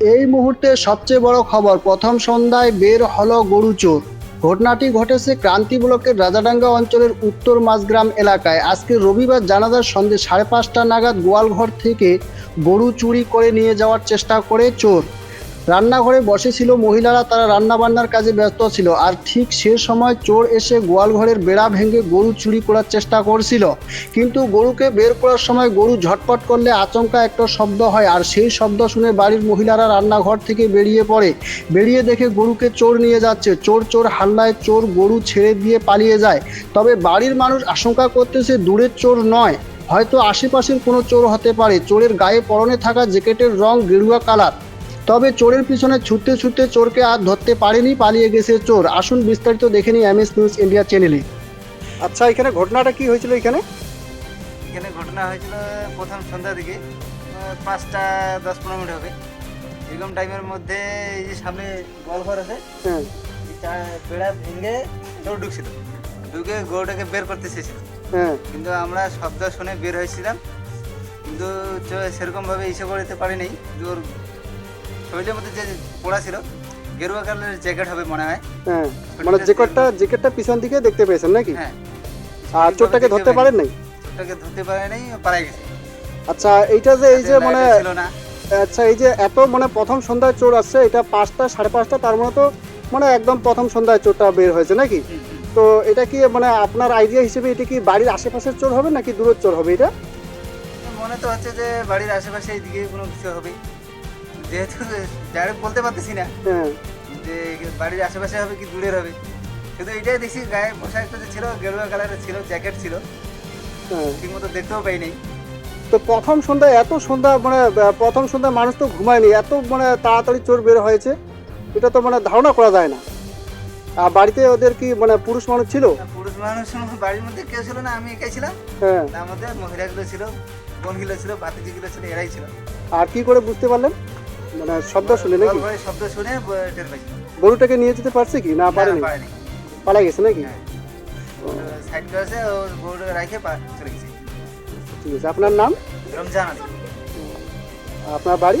এই মুহূর্তে সবচেয়ে বড় খবর, প্রথম সন্ধ্যায় বের হলো গরু চোর ঘটনাটি ঘটেছে ক্রান্তি ব্লকের রাজাডাঙ্গা অঞ্চলের উত্তর মাঝগ্রাম এলাকায়। আজকে রবিবার জানাজার সন্ধ্যে সাড়ে পাঁচটা নাগাদ গোয়ালঘর থেকে গরু চুরি করে নিয়ে যাওয়ার চেষ্টা করে চোর। রান্নাঘরে বসেছিল মহিলারা, তারা রান্না বান্নার কাজে ব্যস্ত ছিল আর ঠিক সে সময় চোর এসে গোয়ালঘরের বেড়া ভেঙে গরু চুরি করার চেষ্টা করছিল। কিন্তু গরুকে বের করার সময় গরু ঝটপট করলে আচমকা একটা শব্দ হয় আর সেই শব্দ শুনে বাড়ির মহিলারা রান্নাঘর থেকে বেরিয়ে পড়ে। বেরিয়ে দেখে গরুকে চোর নিয়ে যাচ্ছে। চোর চোর হাল্লায় চোর গরু ছেড়ে দিয়ে পালিয়ে যায়। তবে বাড়ির মানুষ আশঙ্কা করতেছে দূরের চোর নয়। হয়তো আশেপাশের কোনো চোর হতে পারে। চোরের গায়ে পরনে থাকা জ্যাকেটের রং গেরুয়া কালার। তবে চোরের পিছনে ছুটতে ছুটতে চোরকে আর ধরতে পারেনি পালিয়ে গেছে চোর। আসুন বিস্তারিত দেখে নিই এমএস নিউজ ইন্ডিয়া চ্যানেলে আচ্ছা এখানে ঘটনাটা কি হয়েছিল এখানে? এখানে ঘটনা হয়েছিল প্রথম সন্ধ্যা দিকে পাঁচটা দশ পনেরো মিনিট হবে। এরকম টাইমের মধ্যে এই যে সামনে গোয়ালঘর আছে হ্যাঁ। বেড়া ভেঙে চোর ঢুকছিল। ঢুকে গরুটাকে বের করতে চেয়েছিল। হ্যাঁ। কিন্তু আমরা শব্দ শুনে বের হয়েছিলাম। কিন্তু সেরকমভাবে ইসে করতে পারি নাই কিন্তু ওর শরীরের মধ্যে যে পড়া ছিল গেরুয়া কালারের জ্যাকেট হবে মনে হয়। হ্যাঁ মানে জ্যাকেটটা জ্যাকেটটা পিছন দিকে দেখতে পেয়েছেন নাকি? হ্যাঁ। আর চোরটাকে ধরতে পারেন নাই? চোরটাকে ধরতে পারে নাই পালাই গেছে। আচ্ছা এইটা যে এই যে মানে না। আচ্ছা এই যে এত মানে প্রথম সন্ধ্যায় চোর আসছে এটা পাঁচটা সাড়ে পাঁচটা তার মানে তো মানে একদম প্রথম সন্ধ্যায় চোরটা বের হয়েছে নাকি। তো এটা কি মানে আপনার আইডিয়া হিসেবে এটা কি বাড়ির আশেপাশের চোর হবে নাকি দূরের চোর হবে এটা? মনে তো হচ্ছে যে বাড়ির আশেপাশে এইদিকে কোনো কিছু হবে যেহেতু ডাইরেক্ট বলতে পারতেছি না। হ্যাঁ। যে বাড়ির আশেপাশে হবে কি দূরের হবে। কিন্তু এটাই দেখছি গায়ে পোশাকটা যে ছিল গেরুয়া কালারের ছিল জ্যাকেট ছিল। হ্যাঁ। ঠিক মতো দেখতেও পাই নাই। তো প্রথম সন্ধ্যায় এত সন্ধ্যা মানে প্রথম সন্ধ্যায় মানুষ তো ঘুমায়নি এত মানে তাড়াতাড়ি চোর বের হয়েছে এটা তো মানে ধারণা করা যায় না। আর বাড়িতে ওদের কি মানে পুরুষ মানুষ ছিল? পুরুষ মানুষ বাড়ির মধ্যে কেউ ছিল না আমি একাই ছিলাম। হ্যাঁ। তার মধ্যে মহিলাগুলো ছিল বোনগুলো ছিল বাতিজিগুলো ছিল এরাই ছিল। আর কি করে বুঝতে পারলেন? মানে শব্দ শুনে নাকি? শব্দ শুনে গরুটাকে নিয়ে যেতে পারছে কি? না না, পারেনি? পালা গেছে নাকি? হ্যাঁ। সাইড করেছে ও বোর্ড রাখে পা- চলে গেছে। ঠিক আছে আপনার নাম? রমজান আপনার বাড়ি?